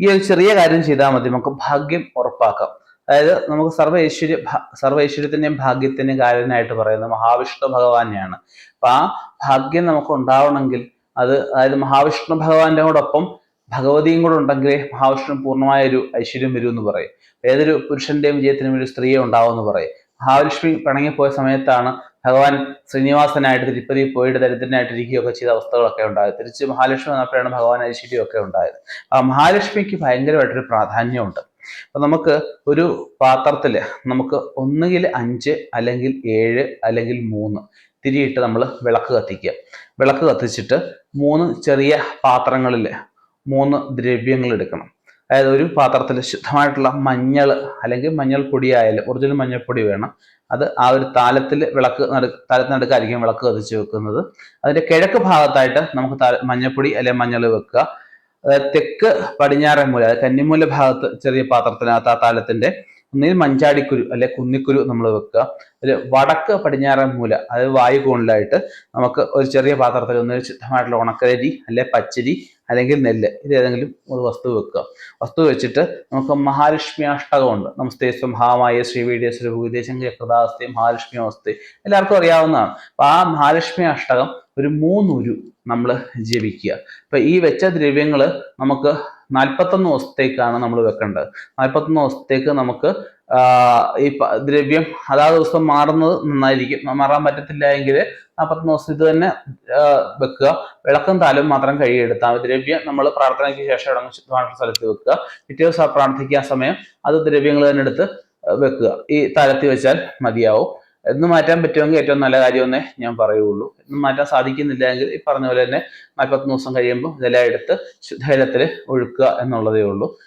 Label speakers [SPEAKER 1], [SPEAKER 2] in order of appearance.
[SPEAKER 1] ഈ ഒരു ചെറിയ കാര്യം ചെയ്താൽ മതി. നമുക്ക് ഭാഗ്യം ഉറപ്പാക്കാം. അതായത് നമുക്ക് സർവ ഐശ്വര്യ സർവ ഐശ്വര്യത്തിന്റെയും ഭാഗ്യത്തിന്റെയും കാര്യനായിട്ട് പറയുന്നത് മഹാവിഷ്ണു ഭഗവാനെയാണ്. അപ്പൊ ആ ഭാഗ്യം നമുക്ക് ഉണ്ടാവണമെങ്കിൽ അത് അതായത് മഹാവിഷ്ണു ഭഗവാന്റെ കൂടൊപ്പം ഭഗവതിയും കൂടെ ഉണ്ടെങ്കിലേ മഹാവിഷ്ണു പൂർണമായ ഒരു ഐശ്വര്യം വരൂ എന്ന് പറയും. ഏതൊരു പുരുഷന്റെയും വിജയത്തിനും ഒരു സ്ത്രീയെ ഉണ്ടാവും എന്ന് പറയും. മഹാലക്ഷ്മി പിണങ്ങിപ്പോയ സമയത്താണ് ഭഗവാൻ ശ്രീനിവാസനായിട്ട് തിരുപ്പതി പോയിട്ട് ദരിദ്രനായിട്ടിരിക്കുകയൊക്കെ ചെയ്ത അവസ്ഥകളൊക്കെ ഉണ്ടായത്. തിരിച്ച് മഹാലക്ഷ്മി വന്നപ്പോഴാണ് ഭഗവാൻ ഐശ്വര്യമൊക്കെ ഉണ്ടായത്. ആ മഹാലക്ഷ്മിക്ക് ഭയങ്കരമായിട്ടൊരു പ്രാധാന്യമുണ്ട്. അപ്പൊ നമുക്ക് ഒരു പാത്രത്തിൽ നമുക്ക് ഒന്നുകിൽ അഞ്ച് അല്ലെങ്കിൽ ഏഴ് അല്ലെങ്കിൽ മൂന്ന് തിരിയിട്ട് നമ്മൾ വിളക്ക് കത്തിക്കുക. വിളക്ക് കത്തിച്ചിട്ട് മൂന്ന് ചെറിയ പാത്രങ്ങളിൽ മൂന്ന് ദ്രവ്യങ്ങൾ എടുക്കണം. അതായത് ഒരു പാത്രത്തിൽ ശുദ്ധമായിട്ടുള്ള മഞ്ഞൾ അല്ലെങ്കിൽ മഞ്ഞൾപ്പൊടി ആയാലും ഒറിജിനൽ മഞ്ഞൾപ്പൊടി വേണം. അത് ആ ഒരു താലത്തിൽ വിളക്ക് നടു താലത്തിനടുക്കായിരിക്കും വിളക്ക് കത്തിച്ച് വെക്കുന്നത്. അതിന്റെ കിഴക്ക് ഭാഗത്തായിട്ട് നമുക്ക് താല മഞ്ഞൾപ്പൊടി അല്ലെങ്കിൽ മഞ്ഞൾ വെക്കുക. അതായത് തെക്ക് പടിഞ്ഞാറൻ മൂല അതായത് കന്നിമൂല ഭാഗത്ത് ചെറിയ പാത്രത്തിനകത്ത് ആ താലത്തിന്റെ ഒന്നിൽ മഞ്ചാടിക്കുരു അല്ലെ കുന്നിക്കുരു നമ്മൾ വെക്കുക. ഒരു വടക്ക് പടിഞ്ഞാറൻ മൂല അതായത് വായുകോണിലായിട്ട് നമുക്ക് ഒരു ചെറിയ പാത്രത്തിൽ ഒന്ന് ശുദ്ധമായിട്ടുള്ള ഉണക്കരി അല്ലെ പച്ചരി അല്ലെങ്കിൽ നെല്ല് ഇത് ഏതെങ്കിലും ഒരു വസ്തു വെക്കുക. വസ്തു വെച്ചിട്ട് നമുക്ക് മഹാലക്ഷ്മി അഷ്ടകമുണ്ട് നമസ്തേ സ്വഭാവമായ ശ്രീവീഡ്യശ്വര ഭൂദേശങ്ക കൃതാസ്തി മഹാലക്ഷ്മി അവസ്ഥ. എല്ലാവർക്കും അറിയാവുന്നതാണ്. അപ്പൊ ആ മഹാലക്ഷ്മി അഷ്ടകം ഒരു മൂന്നുരു നമ്മൾ ജപിക്കുക. അപ്പൊ ഈ വെച്ച ദ്രവ്യങ്ങൾ നമുക്ക് നാൽപ്പത്തൊന്ന് ദിവസത്തേക്കാണ് നമ്മൾ വെക്കേണ്ടത്. നാൽപ്പത്തൊന്ന് ദിവസത്തേക്ക് നമുക്ക് ഈ ദ്രവ്യം അതാ ദിവസം മാറുന്നത് നന്നായിരിക്കും. മാറാൻ പറ്റത്തില്ല എങ്കിൽ നാൽപ്പത്തൊന്ന് ദിവസം ഇത് തന്നെ വെക്കുക. വിളക്കും താലും മാത്രം കഴുകിയെടുത്താൽ ദ്രവ്യം നമ്മൾ പ്രാർത്ഥനയ്ക്ക് ശേഷം ഇടങ്ങ് ശുദ്ധമായിട്ടുള്ള സ്ഥലത്ത് വെക്കുക. പിറ്റേ ദിവസം പ്രാർത്ഥിക്കാൻ സമയം അത് ദ്രവ്യങ്ങൾ തന്നെ എടുത്ത് വെക്കുക. ഈ തലത്തിൽ വെച്ചാൽ മതിയാവും. എന്ന് മാറ്റാൻ പറ്റുമെങ്കിൽ ഏറ്റവും നല്ല കാര്യമെന്നേ ഞാൻ പറയുള്ളൂ. എന്ന് മാറ്റാൻ സാധിക്കുന്നില്ല എങ്കിൽ ഈ പറഞ്ഞ പോലെ തന്നെ നാൽപ്പത്തൊന്ന് ദിവസം കഴിയുമ്പോൾ ഇതെല്ലാം എടുത്ത് ശുദ്ധജലത്തിൽ ഒഴുക്കുക എന്നുള്ളതേ ഉള്ളൂ.